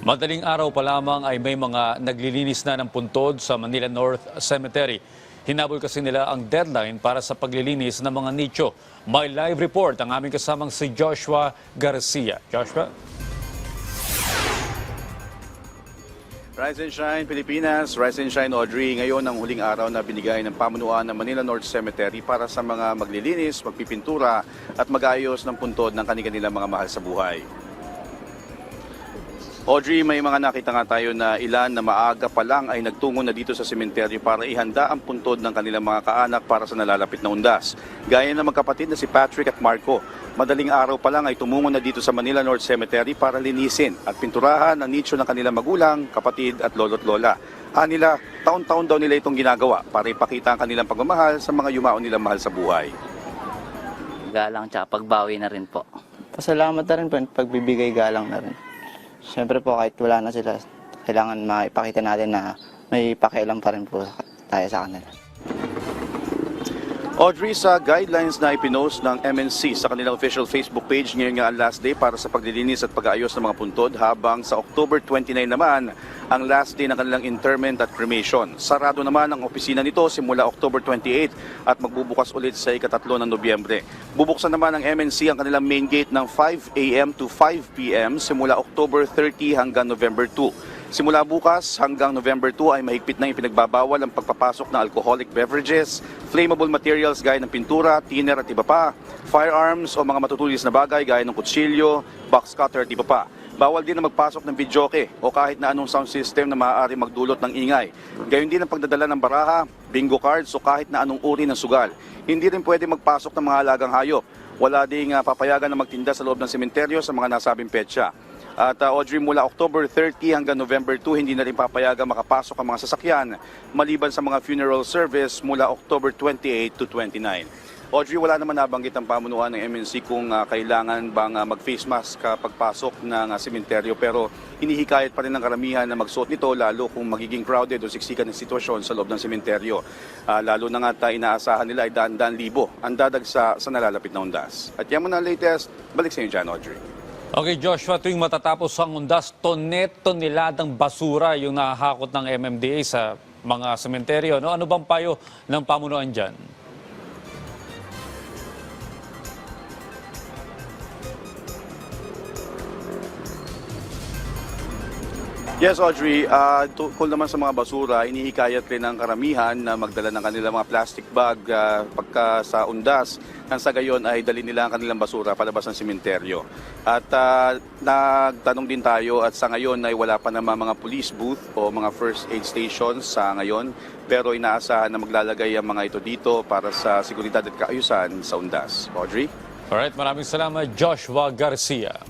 Madaling araw pa lamang ay may mga naglilinis na ng puntod sa Manila North Cemetery. Hinabol kasi nila ang deadline para sa paglilinis ng mga nicho. May live report ang aming kasamang si Joshua Garcia. Joshua? Rise and Shine Pilipinas, Rise and Shine Audrey. Ngayon ang huling araw na binigay ng pamunuan ng Manila North Cemetery para sa mga maglilinis, magpipintura at mag-ayos ng puntod ng kanilang mga mahal sa buhay. Audrey, may mga nakita nga tayo na ilan na maaga pa lang ay nagtungo na dito sa sementeryo para ihanda ang puntod ng kanilang mga kaanak para sa nalalapit na undas. Gaya ng magkapatid na si Patrick at Marco, madaling araw pa lang ay tumungo na dito sa Manila North Cemetery para linisin at pinturahan ang nicho ng kanilang magulang, kapatid at lolo't lola. Anila, taon-taon daw nila itong ginagawa para ipakita ang kanilang pagmamahal sa mga yumao nilang mahal sa buhay. galang tsaka pagbawi na rin po. Pasalamat na rin po, pagbibigay galang na rin. Siyempre po kahit wala na sila, kailangan maipakita natin na may pakialam pa rin po tayo sa kanila. Audrey, sa guidelines na ipinost ng MNC sa kanilang official Facebook page, ngayon nga ang last day para sa paglilinis at pag-aayos ng mga puntod habang sa October 29 naman ang last day ng kanilang interment at cremation. Sarado naman ang opisina nito simula October 28 at magbubukas ulit sa ikatatlo ng Nobyembre. Bubuksan naman ng MNC ang kanilang main gate ng 5 a.m. to 5 p.m. simula October 30 hanggang November 2. Simula bukas hanggang November 2 ay mahigpit na yung pinagbabawal ang pagpapasok ng alcoholic beverages, flammable materials gaya ng pintura, thinner at iba pa, firearms o mga matutulis na bagay gaya ng kutsilyo, box cutter at iba pa. Bawal din na magpasok ng videoke o kahit na anong sound system na maaari magdulot ng ingay. Gayon din ang pagdadala ng baraha, bingo cards o kahit na anong uri ng sugal. Hindi rin pwede magpasok ng mga alagang hayop. Wala ding ah, papayagan na magtinda sa loob ng sementeryo sa mga nasabing petsa. At uh, Audrey, mula October 30 hanggang November 2, hindi na rin papayagan makapasok ang mga sasakyan maliban sa mga funeral service mula October 28 to 29. Audrey, wala naman nabanggit ang pamunuan ng MNC kung uh, kailangan bang uh, mag-face mask kapag pasok ng uh, sementeryo pero hinihikayat pa rin ng karamihan na magsuot nito lalo kung magiging crowded o siksikan ng sitwasyon sa loob ng sementeryo. Uh, lalo na nga tayo inaasahan nila ay daan-daan libo ang dadag sa, nalalapit na undas. At yan muna ang latest. Balik sa inyo dyan, Audrey. Okay, Joshua, tuwing matatapos ang undas, tonet-toneladang basura yung nahahakot ng MMDA sa mga sementeryo. No? Ano bang payo ng pamunuan dyan? Yes, Audrey. Uh, tungkol naman sa mga basura, inihikayat rin ng karamihan na magdala ng kanilang mga plastic bag ah, pagka sa undas. Nang sa gayon ay dali nila ang kanilang basura palabas ng simenteryo. At ah, nagtanong din tayo at sa ngayon ay wala pa naman mga police booth o mga first aid stations sa ngayon. Pero inaasahan na maglalagay ang mga ito dito para sa seguridad at kaayusan sa undas. Audrey? Alright, maraming salamat, Joshua Garcia.